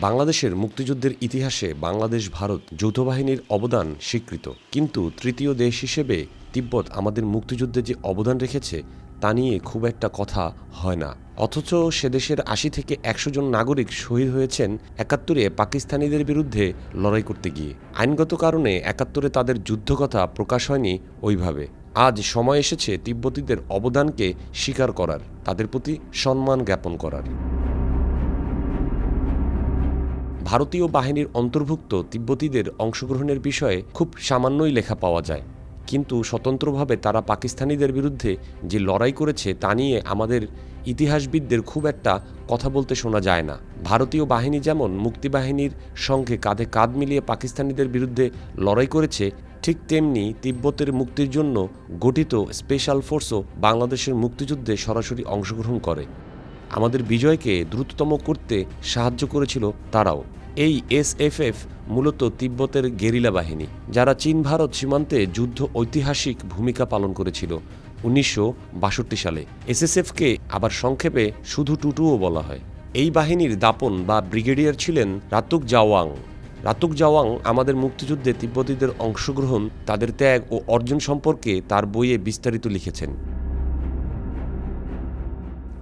বাংলাদেশের মুক্তিযুদ্ধের ইতিহাসে বাংলাদেশ, ভারত যৌথ বাহিনীর অবদান স্বীকৃত। কিন্তু তৃতীয় দেশ হিসেবে তিব্বত আমাদের মুক্তিযুদ্ধে যে অবদান রেখেছে, তা নিয়ে খুব একটা কথা হয় না। অথচ সে দেশের আশি থেকে একশো জন নাগরিক শহীদ হয়েছেন একাত্তরে পাকিস্তানিদের বিরুদ্ধে লড়াই করতে গিয়ে। আইনগত কারণে একাত্তরে তাদের যুদ্ধকথা প্রকাশ হয়নি ওইভাবে। আজ সময় এসেছে তিব্বতীদের অবদানকে স্বীকার করার, তাদের প্রতি সম্মান জ্ঞাপন করার। ভারতীয় বাহিনীর অন্তর্ভুক্ত তিব্বতীদের অংশগ্রহণের বিষয়ে খুব সামান্যই লেখা পাওয়া যায়। কিন্তু স্বতন্ত্রভাবে তারা পাকিস্তানিদের বিরুদ্ধে যে লড়াই করেছে তা নিয়ে আমাদের ইতিহাসবিদদের খুব একটা কথা বলতে শোনা যায় না। ভারতীয় বাহিনী যেমন মুক্তিবাহিনীর সঙ্গে কাঁধে কাঁধ মিলিয়ে পাকিস্তানিদের বিরুদ্ধে লড়াই করেছে, ঠিক তেমনি তিব্বতের মুক্তির জন্য গঠিত স্পেশাল ফোর্সও বাংলাদেশের মুক্তিযুদ্ধে সরাসরি অংশগ্রহণ করে। আমাদের বিজয়কে দ্রুততম করতে সাহায্য করেছিল তারাও। এই এসএফএফ মূলত তিব্বতের গেরিলা বাহিনী, যারা চীন ভারত সীমান্তে যুদ্ধ ঐতিহাসিক ভূমিকা পালন করেছিল উনিশশো বাষট্টি সালে। এসএসএফকে আবার সংক্ষেপে শুধু টুটুও বলা হয়। এই বাহিনীর দাপন বা ব্রিগেডিয়ার ছিলেন রাতুক জাওয়াং। রাতুক জাওয়াং আমাদের মুক্তিযুদ্ধে তিব্বতীদের অংশগ্রহণ, তাদের ত্যাগ ও অর্জন সম্পর্কে তার বইয়ে বিস্তারিত লিখেছেন।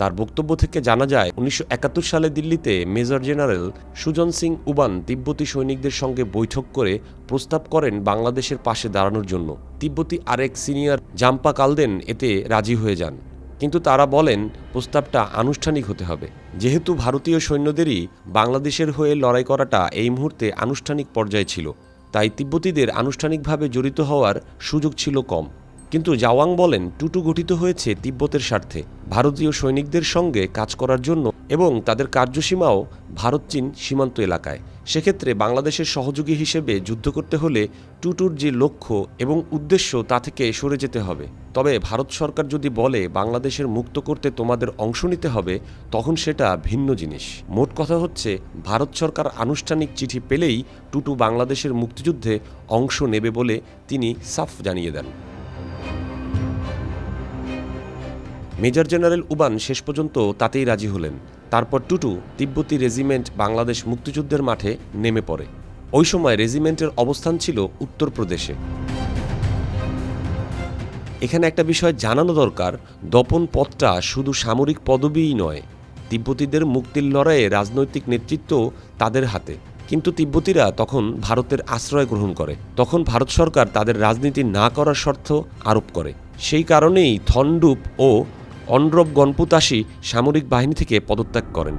তার বক্তব্য থেকে জানা যায়, উনিশশো একাত্তর সালে দিল্লিতে মেজর জেনারেল সুজন সিং উবান তিব্বতী সৈনিকদের সঙ্গে বৈঠক করে প্রস্তাব করেন বাংলাদেশের পাশে দাঁড়ানোর জন্য। তিব্বতী আরেক সিনিয়র জাম্পা কালদেন এতে রাজি হয়ে যান। কিন্তু তারা বলেন, প্রস্তাবটা আনুষ্ঠানিক হতে হবে। যেহেতু ভারতীয় সৈন্যদেরই বাংলাদেশের হয়ে লড়াই করাটা এই মুহূর্তে আনুষ্ঠানিক পর্যায়ে ছিল, তাই তিব্বতীদের আনুষ্ঠানিকভাবে জড়িত হওয়ার সুযোগ ছিল কম। কিন্তু জাওয়াং বলেন, টুটু গঠিত হয়েছে তিব্বতের স্বার্থে। ভারতীয় সৈনিকদের সঙ্গে কাজ করার জন্য এবং তাদের কার্যসীমাও ভারত চীন সীমান্ত এলাকায়। সেক্ষেত্রে বাংলাদেশের সহযোগী হিসেবে যুদ্ধ করতে হলে টুটুর যে লক্ষ্য এবং উদ্দেশ্য তা থেকে সরে যেতে হবে। তবে ভারত সরকার যদি বলে, বাংলাদেশের মুক্ত করতে তোমাদের অংশ নিতে হবে তখন সেটা ভিন্ন জিনিস। মোট কথা হচ্ছে, ভারত সরকার আনুষ্ঠানিক চিঠি পেলেই টুটু বাংলাদেশের মুক্তিযুদ্ধে অংশ নেবে বলে তিনি সাফ জানিয়ে দেন। মেজর জেনারেল উবান শেষ পর্যন্ত তাতেই রাজি হলেন। তারপর টুটু তিব্বতী রেজিমেন্ট বাংলাদেশ মুক্তিযুদ্ধের মাঠে নেমে পড়ে। ওই সময় রেজিমেন্টের অবস্থান ছিল উত্তরপ্রদেশে। এখানে একটা বিষয় জানানো দরকার, দপন পদটা শুধু সামরিক পদবিই নয়, তিব্বতীদের মুক্তির লড়াইয়ে রাজনৈতিক নেতৃত্ব তাদের হাতে। কিন্তু তিব্বতীরা তখন ভারতের আশ্রয় গ্রহণ করে। তখন ভারত সরকার তাদের রাজনীতি না করার শর্ত আরোপ করে। সেই কারণেই থন্ডুপ ও অন্ড্রব গণপুতাসী সামরিক বাহিনী থেকে পদত্যাগ করেন।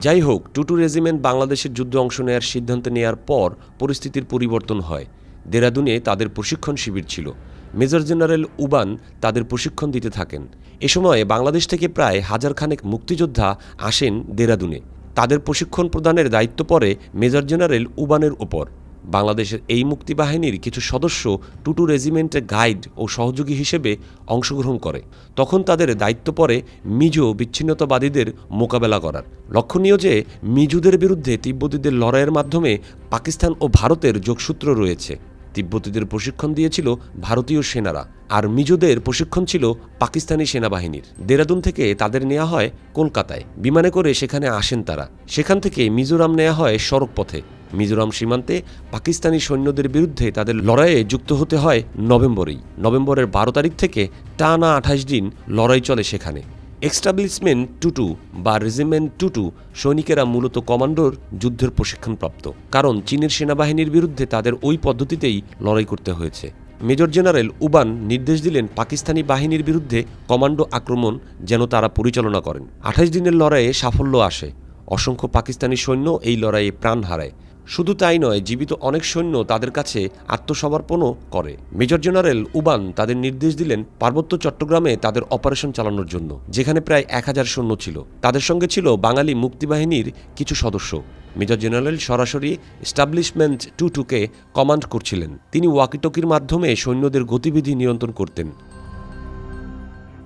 যাই হোক টুটু রেজিমেন্ট বাংলাদেশের যুদ্ধে অংশ নেওয়ার সিদ্ধান্ত নেওয়ার পর পরিস্থিতির পরিবর্তন হয়। দেরাদুনে তাদের প্রশিক্ষণ শিবির ছিল। মেজর জেনারেল উবান তাদের প্রশিক্ষণ দিতে থাকেন। এ সময় বাংলাদেশ থেকে প্রায় হাজারখানেক মুক্তিযোদ্ধা আসেন দেরাদুনে। তাদের প্রশিক্ষণ প্রদানের দায়িত্ব পড়ে মেজর জেনারেল উবানের উপর। বাংলাদেশের এই মুক্তিবাহিনীর কিছু সদস্য টুটু রেজিমেন্টের গাইড ও সহযোগী হিসেবে অংশগ্রহণ করে। তখন তাদের দায়িত্ব পড়ে মিজো বিচ্ছিন্নতাবাদীদের মোকাবেলা করার। লক্ষণীয় যে, মিজুদের বিরুদ্ধে তিব্বতীদের লড়াইয়ের মাধ্যমে পাকিস্তান ও ভারতের যোগসূত্র রয়েছে। তিব্বতীদের প্রশিক্ষণ দিয়েছিল ভারতীয় সেনারা, আর মিজোদের প্রশিক্ষণ ছিল পাকিস্তানি সেনাবাহিনীর। দেরাদুন থেকে তাদের নেওয়া হয় কলকাতায়। বিমানে করে সেখানে আসেন তারা। সেখান থেকে মিজোরাম নেওয়া হয় সড়ক পথে মিজোরাম সীমান্তে পাকিস্তানি সৈন্যদের বিরুদ্ধে তাদের লড়াইয়ে যুক্ত হতে হয় নভেম্বরেই। নভেম্বরের বারো তারিখ থেকে টানা আঠাশ দিন লড়াই চলে সেখানে। এক্সটাবলিশমেন্ট টুটু বা রেজিমেন্ট টুটু সৈনিকেরা মূলত কমান্ডোর যুদ্ধের প্রশিক্ষণপ্রাপ্ত, কারণ চীনের সেনাবাহিনীর বিরুদ্ধে তাদের ওই পদ্ধতিতেই লড়াই করতে হয়েছে। মেজর জেনারেল উবান নির্দেশ দিলেন পাকিস্তানি বাহিনীর বিরুদ্ধে কমান্ডো আক্রমণ যেন তারা পরিচালনা করেন। আঠাশ দিনের লড়াইয়ে সাফল্য আসে। অসংখ্য পাকিস্তানি সৈন্য এই লড়াইয়ে প্রাণ হারায়। শুধু তাই নয়, জীবিত অনেক সৈন্য তাদের কাছে আত্মসমর্পণও করে। মেজর জেনারেল উবান তাদের নির্দেশ দিলেন পার্বত্য চট্টগ্রামে তাদের অপারেশন চালানোর জন্য, যেখানে প্রায় এক হাজার সৈন্য ছিল। তাদের সঙ্গে ছিল বাঙালি মুক্তিবাহিনীর কিছু সদস্য। মেজর জেনারেল সরাসরি এস্টাবলিশমেন্ট টু টুকে কমান্ড করছিলেন। তিনি ওয়াকিটকির মাধ্যমে সৈন্যদের গতিবিধি নিয়ন্ত্রণ করতেন।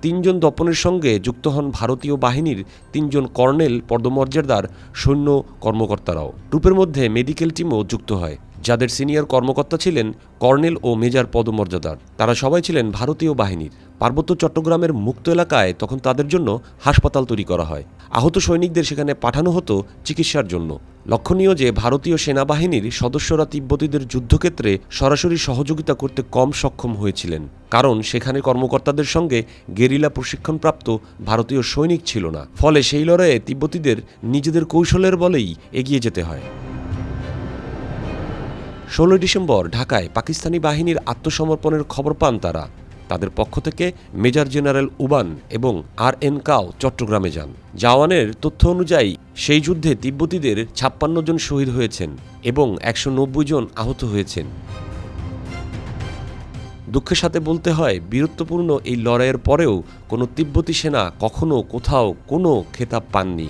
তিনজন দপনের সঙ্গে যুক্ত হন ভারতীয় বাহিনীর তিনজন কর্নেল, পদমর্যাদার সৈন্য কর্মকর্তারাও। ট্রুপের মধ্যে মেডিকেল টিমও যুক্ত হয়। যাদের সিনিয়র কর্মকর্তা ছিলেন কর্নেল ও মেজর পদমর্যাদার। তারা সবাই ছিলেন ভারতীয় বাহিনীর। পার্বত্য চট্টগ্রামের মুক্ত এলাকায় তখন তাদের জন্য হাসপাতাল তৈরি করা হয়। আহত সৈনিকদের সেখানে পাঠানো হতো চিকিৎসার জন্য। লক্ষণীয় যে, ভারতীয় সেনাবাহিনীর সদস্যরা তিব্বতীদের যুদ্ধক্ষেত্রে সরাসরি সহযোগিতা করতে কম সক্ষম হয়েছিলেন। কারণ সেখানে কর্মকর্তাদের সঙ্গে গেরিলা প্রশিক্ষণপ্রাপ্ত ভারতীয় সৈনিক ছিল না। ফলে সেই লড়াইয়ে তিব্বতীদের নিজেদের কৌশলের বলেই এগিয়ে যেতে হয়। ষোলোই ডিসেম্বর ঢাকায় পাকিস্তানি বাহিনীর আত্মসমর্পণের খবর পান তারা। তাদের পক্ষ থেকে মেজর জেনারেল উবান এবং আর এন কাও চট্টগ্রামে যান। জাওয়ানের তথ্য অনুযায়ী, সেই যুদ্ধে তিব্বতীদের ছাপ্পান্ন জন শহীদ হয়েছেন এবং একশো নব্বই জন আহত হয়েছেন। দুঃখের সাথে বলতে হয়, বীরত্বপূর্ণ এই লড়াইয়ের পরেও কোনো তিব্বতী সেনা কখনো কোথাও কোনো খেতাব পাননি।